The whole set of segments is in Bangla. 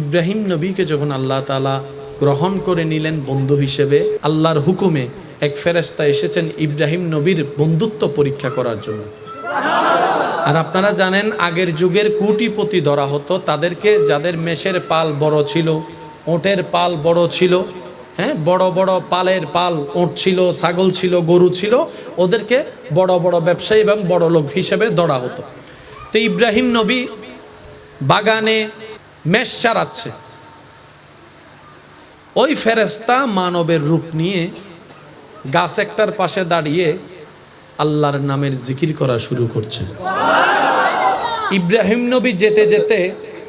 ইব্রাহিম নবীকে যখন আল্লাহ তালা গ্রহণ করে নিলেন বন্ধু হিসেবে, আল্লাহর হুকুমে এক ফেরেস্তা এসেছেন ইব্রাহিম নবীর বন্ধুত্ব পরীক্ষা করার জন্য। আর আপনারা জানেন, আগের যুগের কুটিপতি ধরা হতো তাদেরকে, যাদের মেষের পাল বড় ছিল, ওটের পাল বড় ছিল হ্যাঁ বড় বড় পালের পাল, ওট ছিল, ছাগল ছিল, গরু ছিল, ওদেরকে বড় বড় ব্যবসায়ী এবং বড় লোক হিসেবে ধরা হতো। তো ইব্রাহিম নবী বাগানে মেষ চারাচ্ছে ওই ফেরেস্তা মানবের রূপ নিয়ে গাছ একটার পাশে দাঁড়িয়ে আল্লাহর নামের জিকির করা শুরু করছে। ইব্রাহিম নবী যেতে যেতে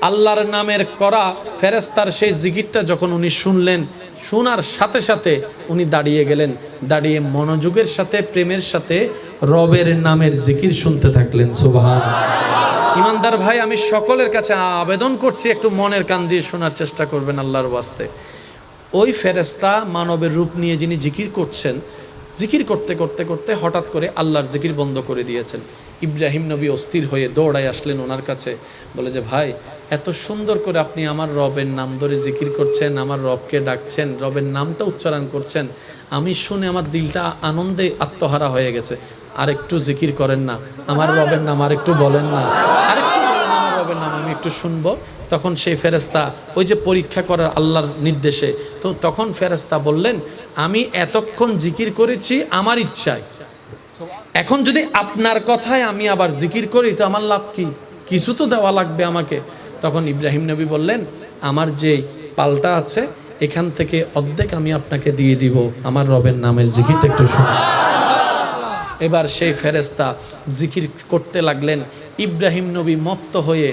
আল্লাহর নামের করা ফেরেস্তার সেই জিকিরটা যখন উনি শুনলেন, শোনার সাথে সাথে উনি দাঁড়িয়ে গেলেন। দাঁড়িয়ে মনোযোগের সাথে, প্রেমের সাথে রবের নামের জিকির শুনতে থাকলেন সুবাহান ইমানদার ভাই, আমি সকলের কাছে আবেদন করছি, একটু মনের কান দিয়ে শোনার চেষ্টা করবেন আল্লাহর ওয়াস্তে। ওই ফেরেস্তা মানবের রূপ নিয়ে যিনি জিকির করছেন, জিকির করতে করতে করতে হঠাৎ করে আল্লাহর জিকির বন্ধ করে দিয়েছেন। ইব্রাহিম নবী অস্থির হয়ে দৌড়ায় আসলেন ওনার কাছে, বলে যে, ভাই, এত সুন্দর করে আপনি আমার রবের নাম ধরে জিকির করছেন, আমার রবকে ডাকছেন, রবের নামটা উচ্চারণ করছেন। আমি শুনে আমার দিলটা আনন্দে আত্মহারা হয়ে গেছে। আরেকটু জিকির করেন না, আমার রবের নাম না আরেকটু বলেন না। রবের নাম আমি একটু শুনব। তখন সেই ফেরেস্তা ওই যে পরীক্ষা করার আল্লাহর নির্দেশে, তো তখন ফেরেস্তা বললেন, আমি এতক্ষণ জিকির করেছি আমার ইচ্ছায়। এখন যদি আপনার কথায় আমি আবার জিকির করি, তো আমার লাভ কি? কিছু তো দেওয়া লাগবে আমাকে। তখন ইব্রাহিম নবী বললেন, আমার যে পাল্টা আছে, এখান থেকে অর্ধেক আমি আপনাকে দিয়ে দিব। আমার রবের নামের জিকিরটা একটু শুনুন। এবার সেই ফেরেস্তা জিকির করতে লাগলেন। ইব্রাহিম নবী মত্ত হয়ে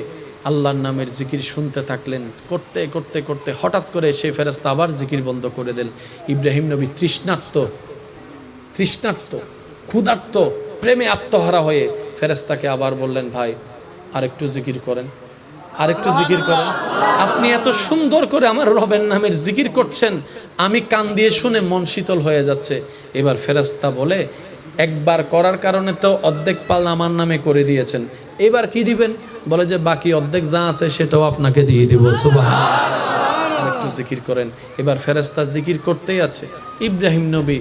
আল্লাহর নামের জিকির শুনতে থাকলেন। করতে করতে করতে হঠাৎ করে সেই ফেরেস্তা আবার জিকির বন্ধ করে দেন ইব্রাহিম নবী তৃষ্ণার্ত তৃষ্ণার্ত, ক্ষুধার্ত, প্রেমে আত্মহারা হয়ে ফেরেস্তাকে আবার বললেন, ভাই, আরেকটু জিকির করেন, আরেকটু জিকির করেন। আপনি এত সুন্দর করে আমার রবের নামের জিকির করছেন। আমি কান দিয়ে শুনে মন শীতল হয়ে যাচ্ছে। এবার ফেরেস্তা বলে একবার করার কারণে তো অর্ধেক পাল আমার নামে করে দিয়েছেন। এবার কি দিবেন? বলে যে বাকি অর্ধেক যা আছে সেটাও আপনাকে দিয়ে দিব। একটু জিকির করেন। এবার ফেরেস্তা জিকির করতেই আছে। ইব্রাহিম নবী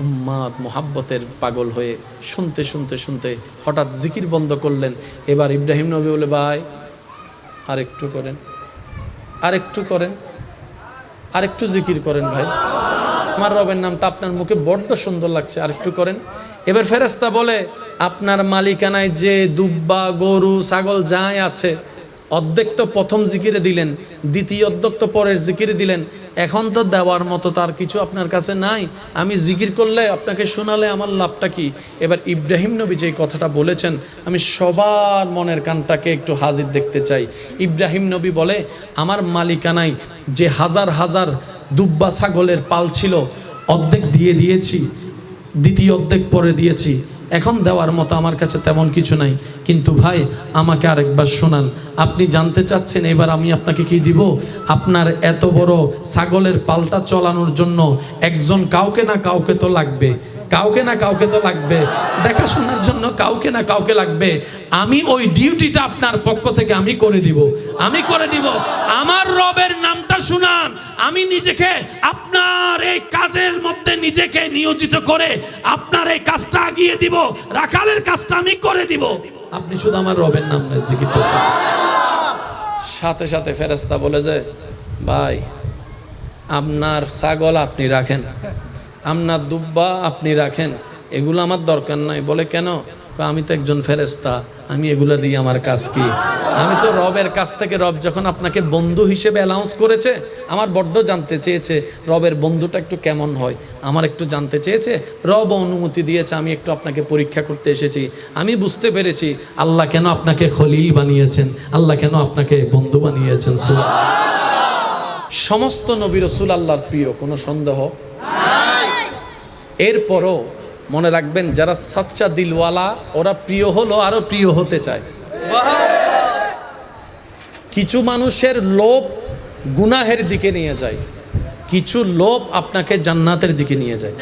উম্মাদ মোহাব্বতের পাগল হয়ে শুনতে শুনতে শুনতে হঠাৎ জিকির বন্ধ করলেন। এবার ইব্রাহিম নবী বলে, ভাই আর একটু করেন। আর একটু করেন। আর একটু জিকির করেন ভাই। আমার রবের নামটা আপনার মুখে বড্ড সুন্দর লাগছে। আর একটু করেন। এবার ফেরেস্তা বলে, আপনার মালিকানায় যে দুব্বা, গরু, ছাগল যাই আছে, অর্ধেক তো প্রথম জিকিরে দিলেন, দ্বিতীয় অর্ধেক তো পরের জিকিরে দিলেন, এখন তো দেওয়ার মতো তার কিছু আপনার কাছে নাই। আমি জিকির করলে, আপনাকে শোনালে আমার লাভটা কি? এবার ইব্রাহিম নবী যে কথাটা বলেছেন, আমি সবার মনের কানটাকে একটু হাজির দেখতে চাই। ইব্রাহিম নবী বলে, আমার মালিকানায় যে হাজার হাজার দুব্বা ছাগলের পাল ছিল, অর্ধেক দিয়ে দিয়েছি, দ্বিতীয় অর্ধেক পরে দিয়েছি। এখন দেওয়ার মতো আমার কাছে তেমন কিছু নাই। কিন্তু ভাই, আমাকে আরেকবার শোনান। আপনি জানতে চাচ্ছেন এবার আমি আপনাকে কি দিব? আপনার এত বড় ছাগলের পালটা চলানোর জন্য একজন কাউকে না কাউকে তো লাগবে। কাউকে না কাউকে তো লাগবে। দেখাশোনার জন্য কাউকে না কাউকে লাগবে। আমি ওই ডিউটিটা আপনার পক্ষ থেকে আমি করে দিব। আমি করে দিব। আমার রবের নামটা শুনান। আমি নিজেকে আপনার এই কাজের মধ্যে নিজেকে নিয়োজিত করে আপনার এই কাজটা আগিয়ে দিব। রাখালের কাজটা আমি করে দিব। আপনি শুধু আমার রবের নাম শুনুন। সাথে সাথে ফেরেস্তা বলে যে, ভাই, আপনার ছাগল আপনি রাখেন। আপনার দুব্বা আপনি রাখেন, এগুলো আমার দরকার নাই। বলে কেন? আমি তো একজন ফেরেস্তা আমি এগুলো দিই আমার কাজ কি? আমি তো রবের কাছ থেকে রব যখন আপনাকে বন্ধু হিসেবে অ্যালাউন্স করেছে, আমার বড্ড জানতে চেয়েছে রবের বন্ধুটা একটু কেমন হয়। আমার একটু জানতে চেয়েছে, রব অনুমতি দিয়েছে, আমি একটু আপনাকে পরীক্ষা করতে এসেছি। আমি বুঝতে পেরেছি, আল্লাহ কেন আপনাকে খলিল বানিয়েছেন, আল্লাহ কেন আপনাকে বন্ধু বানিয়েছেন। সমস্ত নবী রসুল আল্লাহর প্রিয়, কোনো সন্দেহ? এরপরও মনে রাখবেন, যারা সাচ্চা দিলওয়ালা, ওরা প্রিয় হলো আরও প্রিয় হতে চায়। কিছু মানুষের লোভ গুনাহের দিকে নিয়ে যায়, কিছু লোভ আপনাকে জান্নাতের দিকে নিয়ে যায়।